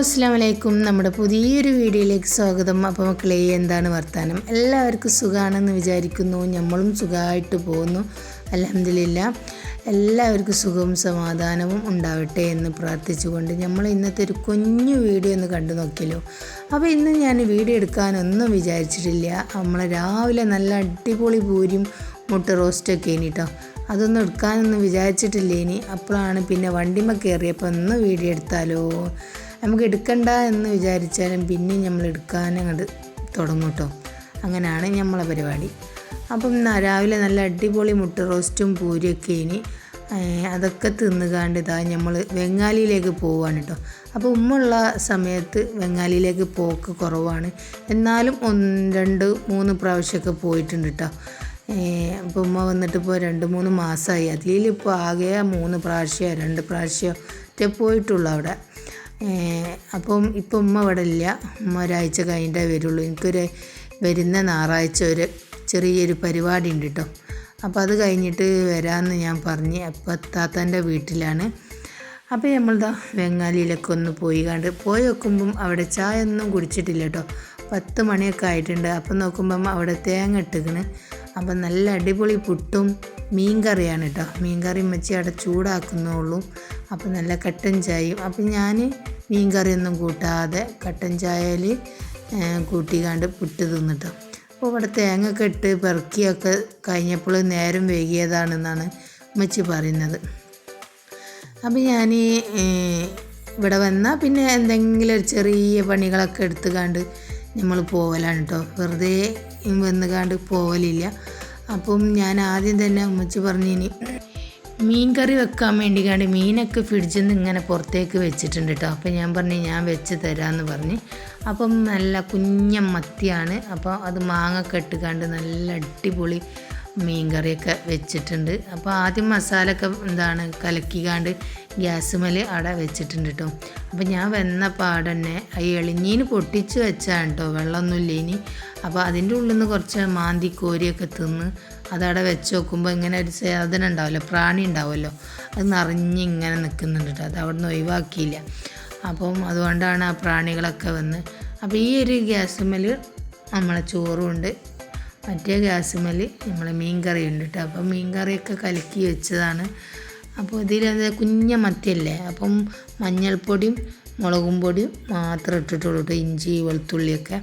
അസ്സാം വലൈക്കും നമ്മുടെ പുതിയൊരു വീഡിയോയിലേക്ക് സ്വാഗതം. അപ്പോൾ മക്കളെ എന്താണ് വർത്താനം? എല്ലാവർക്കും സുഖമാണെന്ന് വിചാരിക്കുന്നു. നമ്മളും സുഖമായിട്ട് പോകുന്നു. അലഹമില്ല എല്ലാവർക്കും സുഖവും സമാധാനവും ഉണ്ടാവട്ടെ എന്ന് പ്രാർത്ഥിച്ചുകൊണ്ട് നമ്മൾ ഇന്നത്തെ ഒരു കുഞ്ഞു വീഡിയോ ഒന്ന് കണ്ടു നോക്കിയല്ലോ. അപ്പോൾ ഇന്ന് ഞാൻ വീഡിയോ എടുക്കാനൊന്നും വിചാരിച്ചിട്ടില്ല. നമ്മൾ രാവിലെ നല്ല അടിപൊളി പൂരിയും മുട്ട റോസ്റ്റൊക്കെ ഇനി കേട്ടോ അതൊന്നും എടുക്കാനൊന്നും വിചാരിച്ചിട്ടില്ല ഇനി. അപ്പോഴാണ് പിന്നെ വണ്ടിമ കയറിയപ്പോൾ ഒന്ന് വീഡിയോ എടുത്താലോ. നമുക്ക് എടുക്കണ്ട എന്ന് വിചാരിച്ചാലും പിന്നെ നമ്മൾ എടുക്കാൻ അങ്ങോട്ട് തുടങ്ങും കേട്ടോ. അങ്ങനെയാണ് നമ്മളെ പരിപാടി. അപ്പം രാവിലെ നല്ല അടിപൊളി മുട്ട റോസ്റ്റും പൂരിയൊക്കെ ഇനി അതൊക്കെ തിന്നുകാണ്ട് ഇതാ നമ്മൾ വെങ്ങാലിയിലേക്ക് പോവാണ് കേട്ടോ. അപ്പോൾ ഉമ്മുള്ള സമയത്ത് വെങ്ങാലിയിലേക്ക് പോക്ക് കുറവാണ്. എന്നാലും ഒന്ന് രണ്ട് മൂന്ന് പ്രാവശ്യമൊക്കെ പോയിട്ടുണ്ട് കേട്ടോ. ഇപ്പോൾ ഉമ്മ വന്നിട്ട് ഇപ്പോൾ രണ്ട് മൂന്ന് മാസമായി അതിലിപ്പോൾ ആകെ മൂന്ന് പ്രാവശ്യമോ രണ്ട് പ്രാവശ്യമോ പോയിട്ടുള്ളൂ അവിടെ. അപ്പം ഇപ്പം ഉമ്മ അവിടെ ഇല്ല ഉമ്മ ഒരാഴ്ച കഴിഞ്ഞിട്ടേ വരുള്ളൂ. എനിക്കൊരു വരുന്ന ഞായറാഴ്ച ഒരു ചെറിയൊരു പരിപാടി ഉണ്ട് കേട്ടോ അപ്പോൾ അത് കഴിഞ്ഞിട്ട് വരാമെന്ന് ഞാൻ പറഞ്ഞ് അപ്പോൾ താത്താന്റെ വീട്ടിലാണ്. അപ്പോൾ നമ്മളിതാ വെങ്ങാലിയിലൊക്കെ ഒന്ന് പോയി കണ്ട് പോയി നോക്കുമ്പം അവിടെ ചായ ഒന്നും കുടിച്ചിട്ടില്ല കേട്ടോ പത്ത് മണിയൊക്കെ ആയിട്ടുണ്ട്. അപ്പം നോക്കുമ്പം അവിടെ തേങ്ങ ഇട്ടിക്കണ് അപ്പം നല്ല അടിപൊളി പുട്ടും മീൻ കറിയാണ് കേട്ടോ. മീൻ കറി വെച്ച് അവിടെ ചൂടാക്കുന്നുള്ളൂ അപ്പം നല്ല കട്ടൻ ചായയും. അപ്പം ഞാൻ മീൻ കറിയൊന്നും കൂട്ടാതെ കട്ടൻ ചായയിൽ കൂട്ടിക്കാണ്ട് പുട്ട് തിന്നിട്ടോ. അപ്പോൾ ഇവിടെ തേങ്ങ കെട്ട് പെറുക്കിയൊക്കെ കഴിഞ്ഞപ്പോൾ നേരം വൈകിയതാണെന്നാണ് ഉമ്മച്ചി പറയുന്നത്. അപ്പം ഞാൻ ഇവിടെ വന്നാൽ പിന്നെ എന്തെങ്കിലും ഒരു ചെറിയ പണികളൊക്കെ എടുത്തുകാണ്ട് നമ്മൾ പോവലാണ് കേട്ടോ വെറുതെ വന്ന് കണ്ട് പോവലില്ല. അപ്പം ഞാൻ ആദ്യം തന്നെ ഉമ്മച്ചി പറഞ്ഞിനി മീൻ കറി വെക്കാൻ വേണ്ടി കണ്ട് മീനൊക്കെ ഫ്രിഡ്ജിൽ നിന്ന് ഇങ്ങനെ പുറത്തേക്ക് വെച്ചിട്ടുണ്ട് കേട്ടോ അപ്പം ഞാൻ പറഞ്ഞു ഞാൻ വെച്ച് തരാമെന്ന് പറഞ്ഞ്. അപ്പം നല്ല കുഞ്ഞ മത്തിയാണ് അപ്പോൾ അത് മാങ്ങ ഇട്ടുകാണ്ട് നല്ല അടിപൊളി മീൻ കറിയൊക്കെ വെച്ചിട്ടുണ്ട്. അപ്പോൾ ആദ്യം മസാലയൊക്കെ എന്താണ് കലക്കിക്കാണ്ട് ഗ്യാസ് മേൽ അവിടെ വെച്ചിട്ടുണ്ട് കേട്ടോ. അപ്പോൾ ഞാൻ വന്ന പാടന്നെ ഈ എളിഞ്ഞീന് പൊട്ടിച്ച് വെച്ചാണ് കേട്ടോ. വെള്ളമൊന്നുമില്ല ഇനി അപ്പോൾ അതിന്റെ ഉള്ളിൽ നിന്ന് കുറച്ച് മാന്തി കോരിയൊക്കെ തിന്ന് അതവിടെ വെച്ച് നോക്കുമ്പോൾ ഇങ്ങനെ ഒരു സാധനം ഉണ്ടാവുമല്ലോ പ്രാണി ഉണ്ടാവുമല്ലോ. അത് നിറഞ്ഞ് ഇങ്ങനെ നിൽക്കുന്നുണ്ട് കേട്ടോ. അത് അവിടെ നിന്ന് ഒഴിവാക്കിയില്ല. അപ്പം അതുകൊണ്ടാണ് ആ പ്രാണികളൊക്കെ വന്ന്. അപ്പോൾ ഈ ഒരു ഗ്യാസ് മേൽ നമ്മളെ ചോറുണ്ട് മറ്റേ ഗ്യാസുമേൽ നമ്മൾ മീൻ കറി ഉണ്ട് കേട്ടോ അപ്പം മീൻ കറിയൊക്കെ കലക്കി വെച്ചതാണ്. അപ്പോൾ ഇതിലത് കുഞ്ഞ മത്തിയല്ലേ? അപ്പം മഞ്ഞൾപ്പൊടിയും മുളകും പൊടിയും മാത്രം ഇട്ടിട്ടുള്ളൂ ഇഞ്ചി വെളുത്തുള്ളിയൊക്കെ.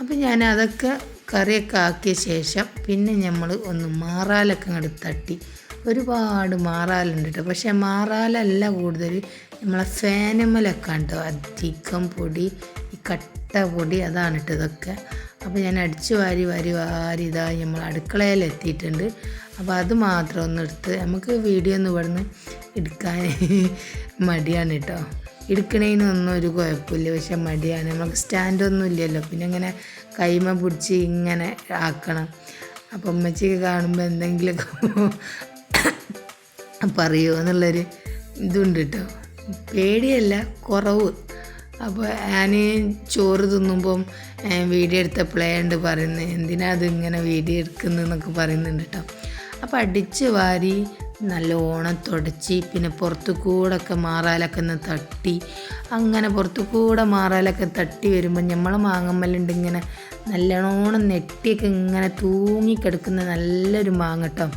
അപ്പം ഞാൻ അതൊക്കെ കറിയൊക്കെ ആക്കിയ ശേഷം പിന്നെ നമ്മൾ ഒന്ന് മാറാലൊക്കെ അങ്ങോട്ട് തട്ടി. ഒരുപാട് മാറാലുണ്ട് കേട്ടോ പക്ഷേ മാറാലല്ല കൂടുതൽ നമ്മളെ ഫാനമ്മലൊക്കെ ഉണ്ടോ അധികം പൊടി ഈ കട്ട പൊടി അതാണ് കേട്ടോ ഇതൊക്കെ. അപ്പോൾ ഞാൻ അടിച്ചു വാരി വാരി വാരി ഇതാ നമ്മൾ അടുക്കളയിൽ എത്തിയിട്ടുണ്ട് അപ്പോൾ അത് മാത്രം ഒന്ന് എടുത്ത് നമുക്ക് വീഡിയോ ഒന്നും ഇവിടുന്ന് എടുക്കാൻ മടിയാണ് കേട്ടോ. എടുക്കണേനൊന്നും ഒരു കുഴപ്പമില്ല പക്ഷെ മടിയാണ്. നമുക്ക് സ്റ്റാൻഡൊന്നും ഇല്ലല്ലോ. പിന്നെ ഇങ്ങനെ കൈമ പിടിച്ച് ഇങ്ങനെ ആക്കണം. അപ്പം ഉമ്മച്ചിക്ക് കാണുമ്പോൾ എന്തെങ്കിലുമൊക്കെ പറയുമോ എന്നുള്ളൊരു ഇതുണ്ട് കേട്ടോ. പേടിയല്ല കുറവ്. അപ്പോൾ ഞാൻ ചോറ് തിന്നുമ്പം വീഡിയോ എടുത്തപ്പോഴേ ഉണ്ട് പറയുന്നത് എന്തിനാ അതിങ്ങനെ വീഡിയോ എടുക്കുന്നതെന്നൊക്കെ പറയുന്നുണ്ട് കേട്ടോ അപ്പോൾ അടിച്ച് വാരി നല്ല ഓണം തുടച്ച് പിന്നെ പുറത്തു കൂടെ ഒക്കെ മാറാലൊക്കെ ഒന്ന് തട്ടി അങ്ങനെ പുറത്തു കൂടെ മാറാലൊക്കെ തട്ടി വരുമ്പോൾ നമ്മളെ മാങ്ങമ്മലുണ്ട് ഇങ്ങനെ നല്ലോണം നെട്ടിയൊക്കെ ഇങ്ങനെ തൂങ്ങിക്കിടക്കുന്ന നല്ലൊരു മാങ്ങ കേട്ടോ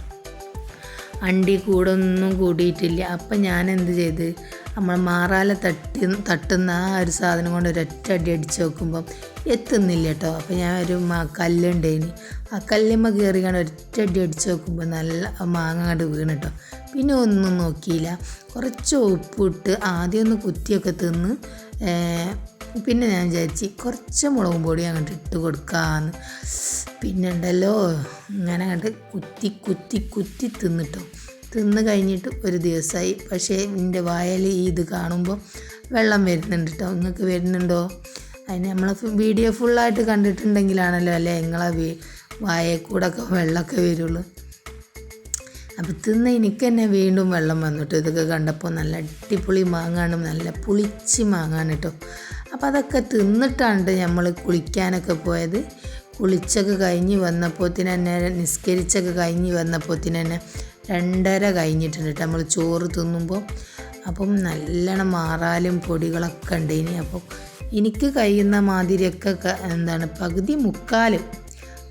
അണ്ടി കൂടെ ഒന്നും കൂടിയിട്ടില്ല. അപ്പം ഞാൻ എന്ത് ചെയ്ത് നമ്മൾ മാറാല തട്ടി തട്ടുന്ന ആ ഒരു സാധനം കൊണ്ട് ഒരൊറ്റ അടി അടിച്ച് നോക്കുമ്പം എത്തുന്നില്ല കേട്ടോ അപ്പം ഞാൻ ഒരു കല്ലുണ്ടേനി. ആ കല്ലുമ്മ കയറി കണ്ട് ഒറ്റ അടി അടിച്ച് നോക്കുമ്പോൾ നല്ല മാങ്ങ കണ്ട് വീണ് കേട്ടോ പിന്നെ ഒന്നും നോക്കിയില്ല. കുറച്ച് ഉപ്പിട്ട് ആദ്യം ഒന്ന് കുത്തിയൊക്കെ തിന്ന് പിന്നെ ഞാൻ വിചാരിച്ച് കുറച്ച് മുളകും പൊടി അങ്ങോട്ട് ഇട്ട് കൊടുക്കാമെന്ന് പിന്നെ ഉണ്ടല്ലോ ഞാൻ അങ്ങോട്ട് കുത്തി കുത്തി കുത്തി തിന്നിട്ടോ തിന്ന് കഴിഞ്ഞിട്ട് ഒരു ദിവസമായി. പക്ഷേ എന്റെ വായൽ ഈ ഇത് കാണുമ്പോൾ വെള്ളം വരുന്നുണ്ട് കേട്ടോ നിങ്ങൾക്ക് വരുന്നുണ്ടോ? അതിന് നമ്മൾ വീഡിയോ ഫുള്ളായിട്ട് കണ്ടിട്ടുണ്ടെങ്കിലാണല്ലോ അല്ലേ? നിങ്ങളെ വീ വായയിൽ കൂടെ ഒക്കെ വെള്ളമൊക്കെ വരുള്ളൂ. അപ്പോൾ തിന്ന് എനിക്ക് തന്നെ വീണ്ടും വെള്ളം വന്നിട്ട്. ഇതൊക്കെ കണ്ടപ്പോൾ നല്ല അടിപൊളി മാങ്ങാണ്. നല്ല പുളിച്ച് മാങ്ങാണ് കേട്ടോ അപ്പോൾ അതൊക്കെ തിന്നിട്ടാണ് നമ്മൾ കുളിക്കാനൊക്കെ പോയത്. കുളിച്ചൊക്കെ കഴിഞ്ഞ് വന്നപ്പോൾ തന്നെ നിസ്കരിച്ചൊക്കെ കഴിഞ്ഞ് വന്നപ്പോൾ തന്നെ രണ്ടര കഴിഞ്ഞിട്ടുണ്ട് കേട്ടോ. നമ്മൾ ചോറ് തിന്നുമ്പോൾ അപ്പം നല്ലോണം മാറാലും പൊടികളൊക്കെ ഉണ്ട് ഇനി. അപ്പം എനിക്ക് കഴിയുന്ന മാതിരിയൊക്കെ എന്താണ് പകുതി മുക്കാൽ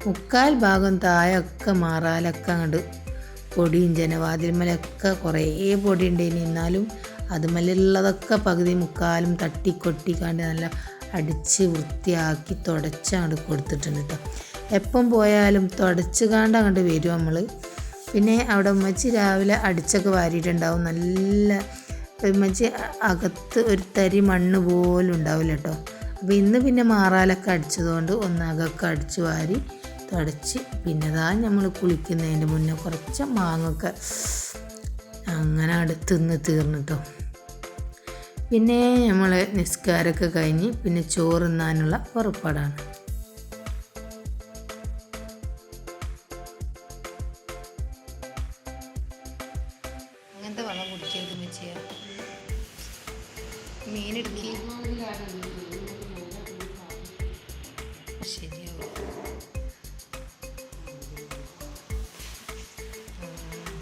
മുക്കാൽ ഭാഗം താഴെയൊക്കെ മാറാലൊക്കെ അങ്ങോട്ട് പൊടിയും ജനവാതിൽമലൊക്കെ കുറേ പൊടി ഉണ്ട് ഇനി. എന്നാലും അതുമല്ലുള്ളതൊക്കെ പകുതി മുക്കാലും തട്ടിക്കൊട്ടിക്കാണ്ട് നല്ല അടിച്ച് വൃത്തിയാക്കി തുടച്ചങ്ങോട്ട് കൊടുത്തിട്ടുണ്ട് കേട്ടോ. എപ്പം പോയാലും തുടച്ച് കാണ്ട് അങ്ങോട്ട് വരും നമ്മൾ പിന്നെ അവിടെ ഉമ്മച്ചി രാവിലെ അടിച്ചൊക്കെ വാരിയിട്ടുണ്ടാവും. നല്ല ഉമ്മച്ചി അകത്ത് ഒരു തരി മണ്ണ് പോലും ഉണ്ടാവില്ല കേട്ടോ. അപ്പോൾ ഇന്ന് പിന്നെ മാറാലൊക്കെ അടിച്ചതുകൊണ്ട് ഒന്ന് അകമൊക്കെ അടിച്ച് വാരി തുടച്ച് പിന്നെ ദാ നമ്മൾ കുളിക്കുന്നതിന്റെ മുന്നേ കുറച്ച് മാങ്ങൊക്കെ അങ്ങനെ അടുത്ത് നിന്ന് തീർന്നിട്ടോ പിന്നെ നമ്മൾ നിസ്കാരമൊക്കെ കഴിഞ്ഞ് പിന്നെ ചോറുന്നാനുള്ള പുറപ്പാടാണ്. വെള്ളം കുടിക്കരുത് മെച്ചിയ മീനെടുക്കി ശരിയാവും. ഉം.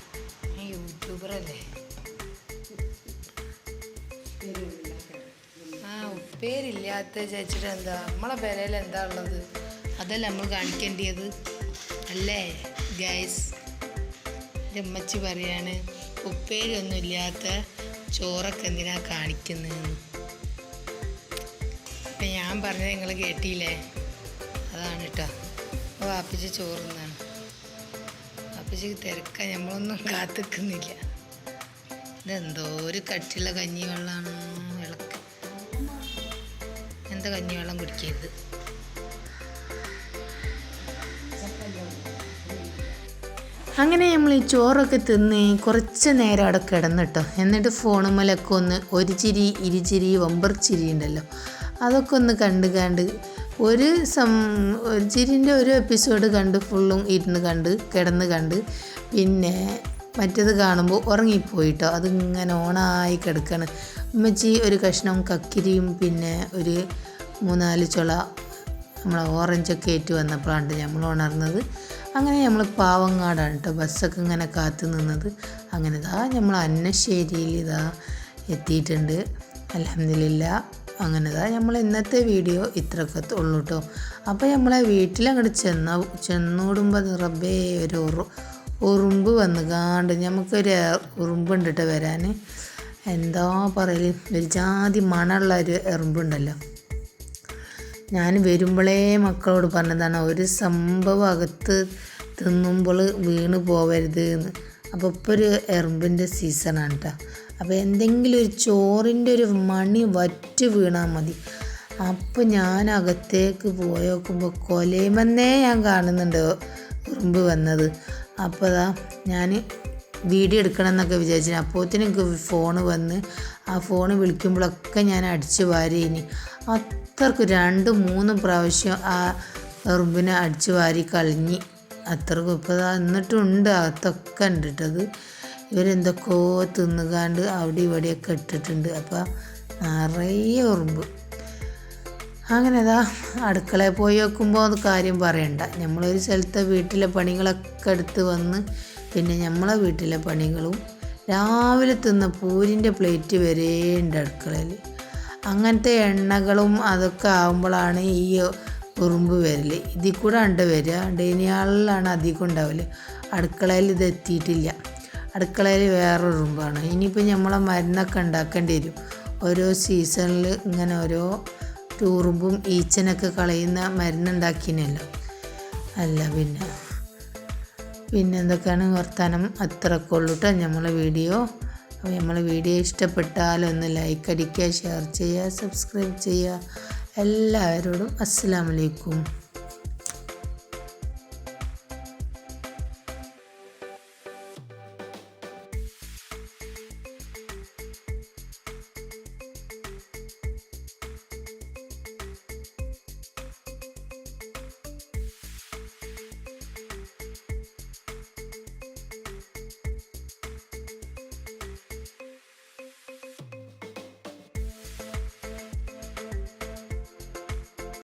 യൂട്യൂബറല്ലേ ആ ഉപ്പേരില്ലാത്ത ചേച്ചിട്ട് എന്താ നമ്മളെ പെരയിൽ എന്താ ഉള്ളത്? അതല്ല നമ്മൾ കാണിക്കേണ്ടിയത്. അല്ലേ ഗൈസ്? എന്റെ പറയാണ്. ഉപ്പേരി ഒന്നും ഇല്ലാത്ത ചോറൊക്കെ എന്തിനാ കാണിക്കുന്നതെന്ന് അപ്പം ഞാൻ പറഞ്ഞത് നിങ്ങൾ കേട്ടില്ലേ? അതാണ് കേട്ടോ അപ്പോൾ വാപ്പിച്ച് ചോറുന്നാണ്. വാപ്പിച്ച് തിരക്കാൻ നമ്മളൊന്നും കാത്തിക്കുന്നില്ല. ഇതെന്തോ ഒരു കട്ടിയുള്ള കഞ്ഞിവെള്ളമാണ് വിളക്ക് എന്താ കഞ്ഞിവെള്ളം കുടിക്കരുത്. അങ്ങനെ നമ്മൾ ഈ ചോറൊക്കെ തിന്ന് കുറച്ച് നേരം അവിടെ കിടന്നിട്ടോ. എന്നിട്ട് ഫോണുമ്മലൊക്കെ ഒന്ന് ഒരു ചിരി ഇരുചിരി ഒമ്പർ ചിരി ഉണ്ടല്ലോ. അതൊക്കെ ഒന്ന് കണ്ട് കണ്ട് ഒരു സം ഒരു ചിരിന്റെ ഒരു എപ്പിസോഡ് കണ്ട് ഫുള്ളും ഇരുന്ന് കണ്ട് കിടന്ന് കണ്ട് പിന്നെ മറ്റത് കാണുമ്പോൾ ഉറങ്ങിപ്പോയിട്ടോ. അതിങ്ങനെ ഓണായി കിടക്കാണ്. ഉമ്മച്ചി ഒരു കഷ്ണം കക്കിരിയും പിന്നെ ഒരു മൂന്നാൽ ചുള നമ്മളെ ഓറഞ്ചൊക്കെ ഏറ്റു വന്നപ്പോഴാണ് നമ്മൾ ഉണർന്നത്. അങ്ങനെ നമ്മൾ പാവങ്ങാടാണ് കേട്ടോ ബസ്സൊക്കെ ഇങ്ങനെ കാത്തു നിന്നത്. അങ്ങനെ ഇതാ നമ്മൾ അന്നശ്ശേരിയിൽ ഇതാ എത്തിയിട്ടുണ്ട്. അലഹമില്ല അങ്ങനെ ഇതാ നമ്മൾ ഇന്നത്തെ വീഡിയോ ഇത്രയൊക്കെ ഉള്ളൂ കേട്ടോ അപ്പോൾ നമ്മളെ വീട്ടിൽ അങ്ങോട്ട് ചെന്ന ചെന്നോടുമ്പോൾ റബ്ബേ ഒരു ഉറുമ്പ് വന്ന് കാണ്ട് നമുക്കൊരു ഉറുമ്പുണ്ട് കേട്ടോ വരാൻ എന്താ പറയൽ ഒരു ജാതി മണമുള്ള ഒരു എറുമ്പുണ്ടല്ലോ. ഞാൻ വരുമ്പോഴേ മക്കളോട് പറഞ്ഞതാണ് ഒരു സംഭവം അകത്ത് തിന്നുമ്പോൾ വീണ് പോവരുത് എന്ന് അപ്പോൾ ഇപ്പോൾ ഒരു എറുമ്പിന്റെ സീസണാണ് കേട്ടോ അപ്പോൾ എന്തെങ്കിലും ഒരു ചോറിന്റെ ഒരു മണി വറ്റ് വീണാൽ മതി. അപ്പോൾ ഞാൻ അകത്തേക്ക് പോയി നോക്കുമ്പോൾ കൊലയുമെന്നേ ഞാൻ കാണുന്നുണ്ട് ഉറുമ്പ് വന്നത്. അപ്പോൾ അതാ ഞാൻ വീഡിയോ എടുക്കണം എന്നൊക്കെ വിചാരിച്ചു അപ്പോഴത്തേനും എനിക്ക് ഫോണ് വന്ന് ആ ഫോണ് വിളിക്കുമ്പോഴൊക്കെ ഞാൻ അടിച്ച് വാരി ഇനി അത്രയ്ക്ക് രണ്ട് മൂന്ന് പ്രാവശ്യം ആ എറുമ്പിനെ അടിച്ചു വാരി കളഞ്ഞ്. അത്രയ്ക്ക് ഇപ്പോൾ എന്നിട്ടുണ്ട് അകത്തൊക്കെ ഉണ്ടിട്ടത് ഇവരെന്തൊക്കെയോ തിന്നുകാണ്ട് അവിടെ ഇവിടെയൊക്കെ ഇട്ടിട്ടുണ്ട്. അപ്പോൾ നിറയെ ഉറുമ്പ് അങ്ങനെ അതാ അടുക്കളയിൽ പോയി വെക്കുമ്പോൾ അത് കാര്യം പറയണ്ട. നമ്മളൊരു സ്ഥലത്തെ വീട്ടിലെ പണികളൊക്കെ എടുത്ത് വന്ന് പിന്നെ നമ്മളെ വീട്ടിലെ പണികളും രാവിലെ തിന്ന പൂരിന്റെ പ്ലേറ്റ് വരെ ഉണ്ട് അടുക്കളയിൽ അങ്ങനത്തെ എണ്ണകളും അതൊക്കെ ആകുമ്പോഴാണ് ഈ ഉറുമ്പ് വരൽ ഇതിൽ കൂടെ ഉണ്ട് വരിക. ഡേനിയാളിലാണ് അധികം ഉണ്ടാവൽ. അടുക്കളയിൽ ഇത് എത്തിയിട്ടില്ല. അടുക്കളയിൽ വേറെ ഉറുമ്പാണ്. ഇനിയിപ്പോൾ നമ്മളെ മരുന്നൊക്കെ ഉണ്ടാക്കേണ്ടി വരും. ഓരോ സീസണിൽ ഇങ്ങനെ ഓരോ ടൂറുമ്പും ഈച്ചനൊക്കെ കളയുന്ന മരുന്നുണ്ടാക്കിനല്ലോ. അല്ല പിന്നെ പിന്നെ എന്തൊക്കെയാണ് വർത്താനം? അത്രക്കുള്ളൂട്ടോ നമ്മളെ വീഡിയോ. അപ്പോൾ നമ്മൾ വീഡിയോ ഇഷ്ടപ്പെട്ടാൽ ഒന്ന് ലൈക്ക് അടിക്കുക ഷെയർ ചെയ്യുക സബ്സ്ക്രൈബ് ചെയ്യുക. എല്ലാവരോടും അസ്സലാമലൈക്കും